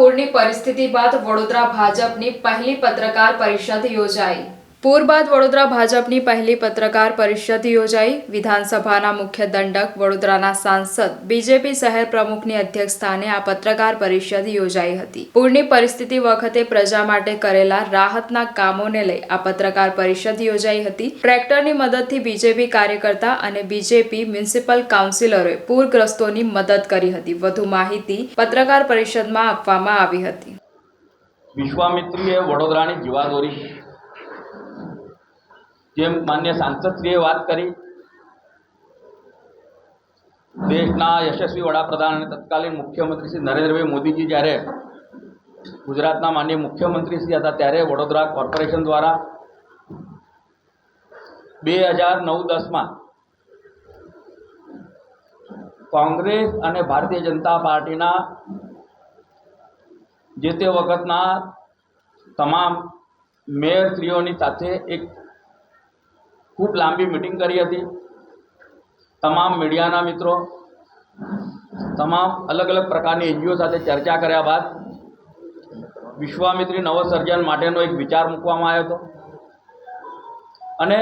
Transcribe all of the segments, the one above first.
પૂરની પરિસ્થિતિ બાદ વડોદરા ભાજપની પહેલી પત્રકાર પરિષદ યોજાઈ. પૂર બાદ વડોદરા ભાજપની પહેલી પત્રકાર પરિષદ યોજાઈ. વિધાનસભાના મુખ્ય દંડક વડોદરાના સાંસદ, બીજેપી શહેર પ્રમુખની અધ્યક્ષસ્થાને આ પત્રકાર પરિષદ યોજાઈ હતી. પૂરની પરિસ્થિતિ વખતે પ્રજા માટે કરેલા રાહતના કામોને લઈ આ પત્રકાર પરિષદ યોજાઈ હતી. ટ્રેક્ટરની મદદથી બીજેપી કાર્યકર્તા અને બીજેપી મ્યુનિસિપલ કાઉન્સિલરોએ પૂરગ્રસ્તોની મદદ કરી હતી. વધુ માહિતી પત્રકાર પરિષદમાં આપવામાં આવી હતી. વિશ્વામિત્રીએ વડોદરાની જીવાદોરી જેમ માન્ય સાંસદશ્રીએ વાત કરી, દેશના યશસ્વી વડાપ્રધાન અને તત્કાલીન મુખ્યમંત્રી શ્રી નરેન્દ્રભાઈ મોદીજી જ્યારે ગુજરાતના માન્ય મુખ્યમંત્રી શ્રી હતા ત્યારે વડોદરા કોર્પોરેશન દ્વારા બે હજાર નવ દસમાં કોંગ્રેસ અને ભારતીય જનતા પાર્ટીના જે તે વખતના તમામ મેયરશ્રીઓની સાથે એક ખૂબ લાંબી મિટિંગ કરી હતી. તમામ મીડિયાના મિત્રો, તમામ અલગ અલગ પ્રકારની એનજીઓ સાથે ચર્ચા કર્યા બાદ વિશ્વામિત્રી નવસર્જન માટેનો એક વિચાર મૂકવામાં આવ્યો હતો. અને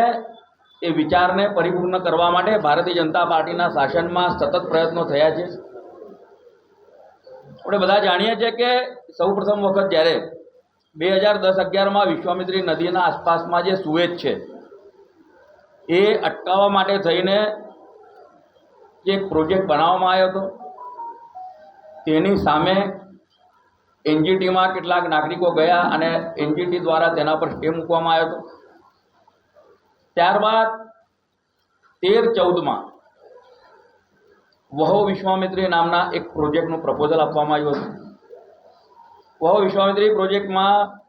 એ વિચારને પરિપૂર્ણ કરવા માટે ભારતીય જનતા પાર્ટીના શાસનમાં સતત પ્રયત્નો થયા છે. આપણે બધા જાણીએ છીએ કે સૌ પ્રથમ વખત જ્યારે બે હજાર દસ અગિયારમાં વિશ્વામિત્રી નદીના આસપાસમાં જે સુએજ છે એ અટકાવવા માટે થઈને જે પ્રોજેક્ટ બનાવવામાં આવ્યો હતો, તેની સામે એનજીટીમાં કેટલાક નાગરિકો ગયા અને એનજીટી દ્વારા તેના પર સ્ટે મૂકવામાં આવ્યો હતો. ત્યારબાદ તેર ચૌદમાં વહો વિશ્વામિત્રી નામના એક પ્રોજેક્ટનું પ્રપોઝલ આપવામાં આવ્યું હતું. વહો વિશ્વામિત્રી પ્રોજેક્ટમાં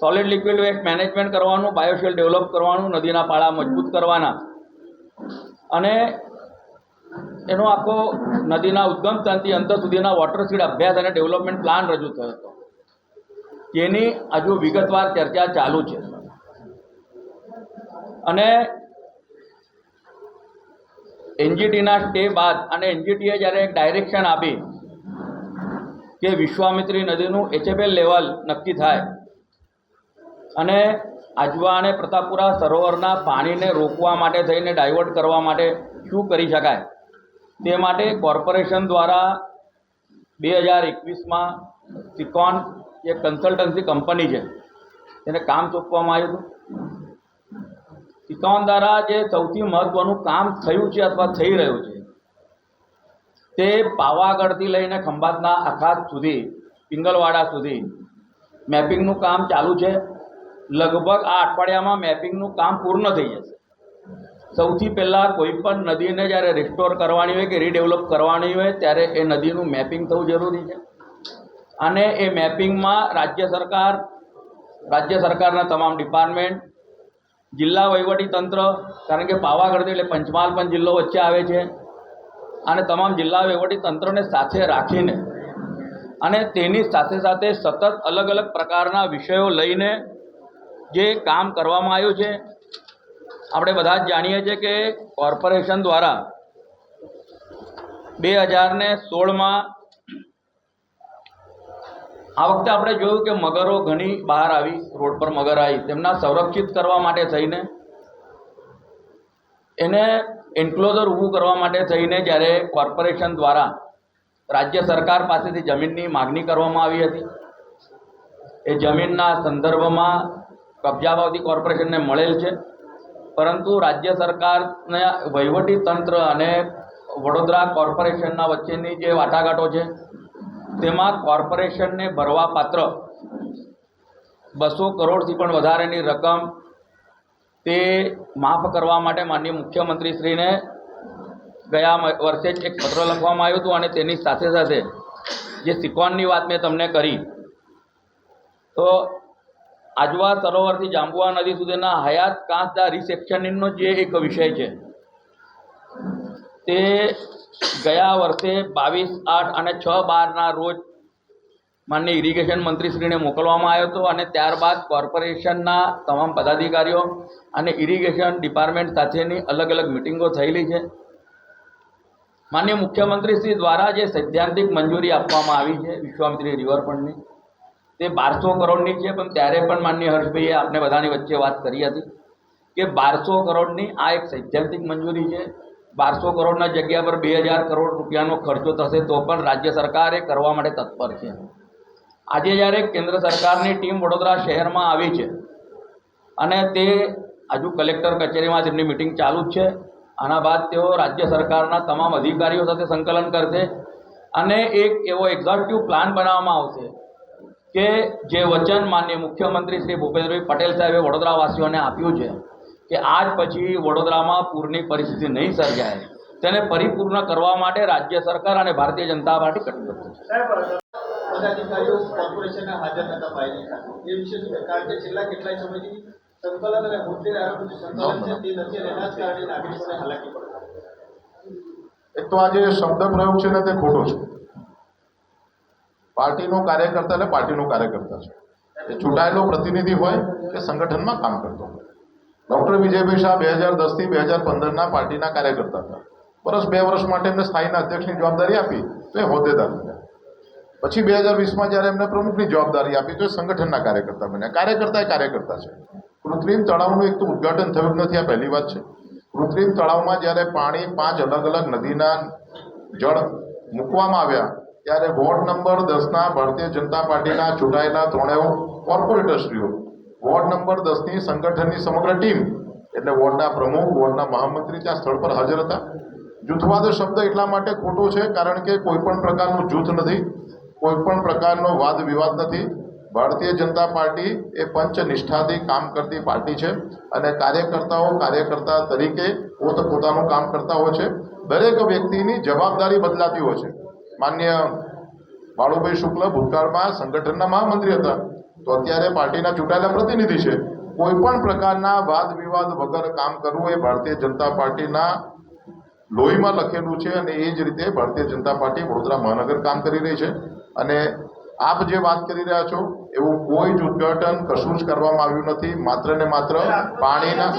સોલિડ લિક્વિડ વેસ્ટ મેનેજમેન્ટ કરવાનું બાયોશેલ ડેવલપ કરવાનું, નદીના પાળા મજબૂત કરવાના. અને એનો આખો નદીના ઉદ્ગમ સ્થાનથી અંત સુધીના વોટરસીડ અભ્યાસ અને ડેવલપમેન્ટ પ્લાન રજૂ થયો હતો. જેની હજુ વિગતવાર ચર્ચા ચાલુ છે. અને એનજીટીના સ્ટે બાદ અને એનજીટીએ જ્યારે એક ડાયરેક્શન આપી કે વિશ્વામિત્રી નદીનું એચએફએલ લેવલ નક્કી થાય અને આજવા અને પ્રતાપપુરા સરોવરના પાણીને રોકવા માટે થઈને ડાયવર્ટ કરવા માટે શું કરી શકાય? તે માટે કોર્પોરેશન દ્વારા બે હજાર એકવીસમાં સિકોન જે કન્સલ્ટન્સી કંપની છે. તેને કામ સોંપવામાં આવ્યું હતું. સિકોન દ્વારા જે સૌથી મહત્ત્વનું કામ થયું છે અથવા થઈ રહ્યું છે, તે પાવાગઢથી લઈને ખંભાતના અખાત સુધી, પિંગલવાડા સુધી મેપિંગનું કામ ચાલુ છે. લગભગ આ અઠવાડિયામાં મેપિંગનું કામ પૂર્ણ થઈ જશે. સૌથી પહેલાં કોઈ પણ નદીને જ્યારે રિસ્ટોર કરવાની હોય કે રીડેવલપ કરવાની હોય, ત્યારે એ નદીનું મેપિંગ થવું જરૂરી છે. અને એ મેપિંગમાં રાજ્ય સરકાર, રાજ્ય સરકારના તમામ ડિપાર્ટમેન્ટ જિલ્લા વહીવટી તંત્ર, કારણ કે પાવાગઢ એટલે પંચમહાલ પણ જિલ્લો વચ્ચે આવે છે, અને તમામ જિલ્લા વહીવટી તંત્રને સાથે રાખીને અને તેની સાથે સાથે સતત અલગ અલગ પ્રકારના વિષયો લઈને જે કામ કરવામાં આવ્યું છે, આપણે બધા જ જાણીએ છીએ કે કોર્પોરેશન દ્વારા બે હજારને સોળમાં આ વખતે આપણે જોયું કે મગરો ઘણી બહાર આવી, રોડ પર મગર આવી, તેમના સંરક્ષિત કરવા માટે થઈને, એને એન્ક્લોઝર ઊભું કરવા માટે થઈને જ્યારે કોર્પોરેશન દ્વારા રાજ્ય સરકાર પાસેથી જમીનની માગણી કરવામાં આવી હતી. એ જમીનના સંદર્ભમાં કબજા બાબતી કોર્પોરેશનને મળેલ છે. પરંતુ રાજ્ય સરકારના વહીવટી તંત્ર અને વડોદરા કોર્પોરેશનના વચ્ચેની જે વાટાઘાટો છે, તેમાં કોર્પોરેશનને ભરવા પાત્ર બસો કરોડથી પણ વધારેની રકમ તે માફ કરવા માટે માનનીય મુખ્યમંત્રીશ્રીને ગયા વર્ષે જ એક પત્ર લખવામાં આવ્યું હતું અને તેની સાથે સાથે જે સિકોનની વાત મેં તમને કરી, તો આજવા સરોવરથી જાંબુઆ નદી સુધીના હયાત કાંસદા રિસેક્શનિંગનો જે એક વિષય છે, તે ગયા વર્ષે બાવીસ આઠ અને છ બારના રોજ માનનીય ઇરિગેશન મંત્રીશ્રીને મોકલવામાં આવ્યો હતો અને ત્યારબાદ કોર્પોરેશનના તમામ પદાધિકારીઓ અને ઇરિગેશન ડિપાર્ટમેન્ટ સાથેની અલગ અલગ મિટિંગો થયેલી છે. માનનીય મુખ્યમંત્રી શ્રી દ્વારા જે સૈદ્ધાંતિક મંજૂરી આપવામાં આવી છે વિશ્વામિત્રી રિવરફ્રન્ટની તે બારસો કરોડની છે, પણ ત્યારે પણ માનનીય હર્ષભાઈએ આપણે બધાની વચ્ચે વાત કરી હતી કે બારસો કરોડની આ એક સૈદ્ધાંતિક મંજૂરી છે. બારસો કરોડના જગ્યા પર બે હજાર કરોડ રૂપિયાનો ખર્ચો થશે તો પણ રાજ્ય સરકારે કરવા માટે તત્પર છે. આજે જ્યારે કેન્દ્ર સરકારની ટીમ વડોદરા શહેરમાં આવી છે અને તે હજુ કલેક્ટર કચેરીમાં તેમની મિટિંગ ચાલુ જ છે, આના બાદ તેઓ રાજ્ય સરકારના તમામ અધિકારીઓ સાથે સંકલન કરશે અને એક એવો એક્ઝિક્યુટિવ પ્લાન બનાવવામાં આવશે કે જે વચન માન્ય મુખ્યમંત્રી શ્રી ભૂપેન્દ્રભાઈ પટેલ સાહેબે વડોદરાવાસીઓને આપ્યું છે કે આજ પછી વડોદરામાં પૂરની પરિસ્થિતિ નહીં સર્જાય. તેને પરિપૂર્ણ કરવા માટે રાજ્ય સરકાર અને ભારતીય જનતા પાર્ટી કટિબદ્ધ છે. સાહેબ પદાધિકારીઓ કોર્પોરેશનના હાજર નતા એ વિશે શું કારણ કે છેલ્લા કેટલાય સમયથી સંકલન અને મુદ્દે જે સંકલન છે તે નથી અને એના જ કારણે નાગરિકોને હાલાકી પડે. એક તો આ જે શબ્દ પ્રયોગ છે ને તે ખોટો છે. પાર્ટીનો કાર્યકર્તા એટલે પાર્ટીનો કાર્યકર્તા છે. એ ચૂંટાયેલો પ્રતિનિધિ હોય કે સંગઠનમાં કામ કરતો હોય. ડૉક્ટર વિજયભાઈ શાહ બે હજાર દસથી બે હજાર પંદરના પાર્ટીના કાર્યકર્તા હતા. વર્ષ બે વર્ષ માટે એમને સ્થાયીના અધ્યક્ષની જવાબદારી આપી તો એ હોદ્દેદાર બન્યા. પછી બે હજાર વીસમાં જ્યારે એમને પ્રમુખની જવાબદારી આપી તો એ સંગઠનના કાર્યકર્તા બન્યા. કાર્યકર્તા એ કાર્યકર્તા છે. કૃત્રિમ તળાવનું એક તો ઉદ્ઘાટન થયું નથી, આ પહેલી વાત છે. કૃત્રિમ તળાવમાં જ્યારે પાણી પાંચ અલગ અલગ નદીના જળ મૂકવામાં આવ્યા ત્યારે વોર્ડ નંબર દસના ભારતીય જનતા પાર્ટીના ચૂંટાયેલા ત્રણેય કોર્પોરેટરશ્રીઓ વોર્ડ નંબર દસની સંગઠનની સમગ્ર ટીમ, એટલે વોર્ડના પ્રમુખ, વોર્ડના મહામંત્રી ત્યાં સ્થળ પર હાજર હતા. જૂથવાદ શબ્દ એટલા માટે ખોટો છે કારણ કે કોઈ પણ પ્રકારનું જૂથ નથી, કોઈ પણ પ્રકારનો વાદ વિવાદ નથી. ભારતીય જનતા પાર્ટી એ પંચ નિષ્ઠાથી કામ કરતી પાર્ટી છે અને કાર્યકર્તાઓ કાર્યકર્તા તરીકે પોતપોતાનું કામ કરતા હોય છે. દરેક વ્યક્તિની જવાબદારી બદલાતી હોય છે. માન્ય બાળુભાઈ શુક્લ ભૂતકાળમાં સંગઠનના મહામંત્રી હતા. તો અત્યારે પાર્ટીના ચૂંટાયેલા પ્રતિનિધિ છે. કોઈ પણ પ્રકારના વાદ વિવાદ વગર કામ કરવું એ ભારતીય જનતા પાર્ટીના લોહીમાં લખેલું છે અને એ જ રીતે ભારતીય જનતા પાર્ટી વડોદરા મહાનગર કામ કરી રહી છે. અને આપ જે વાત કરી રહ્યા છો એવું કોઈ જ ઉદ્ઘાટન કશું જ કરવામાં આવ્યું નથી. માત્ર ને માત્ર પાણીના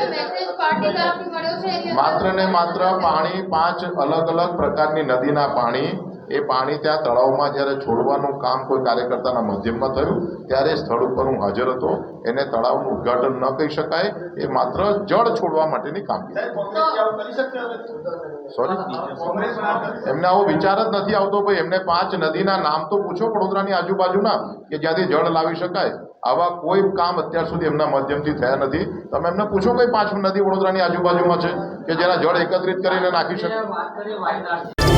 માત્ર ને માત્ર પાણી પાંચ અલગ અલગ પ્રકારની નદીના પાણી એ પાણી ત્યાં તળાવમાં જ્યારે છોડવાનું કામ કોઈ કાર્યકર્તાના માધ્યમમાં થયું ત્યારે સ્થળ ઉપર હું હાજર હતો. એને તળાવનું ઉદઘાટન ન કહી શકાય. એ માત્ર જળ છોડવા માટેની કામગીરી? સોરી એમને આવો વિચાર જ નથી આવતો ભાઈ. એમને પાંચ નદીના નામ તો પૂછો વડોદરાની આજુબાજુના કે જ્યાંથી જળ લાવી શકાય. આવા કોઈ કામ અત્યાર સુધી એમના માધ્યમથી થયા નથી. તમે એમને પૂછો કઈ પાંચ નદી વડોદરાની આજુબાજુમાં છે કે જેના જળ એકત્રિત કરીને નાખી શકે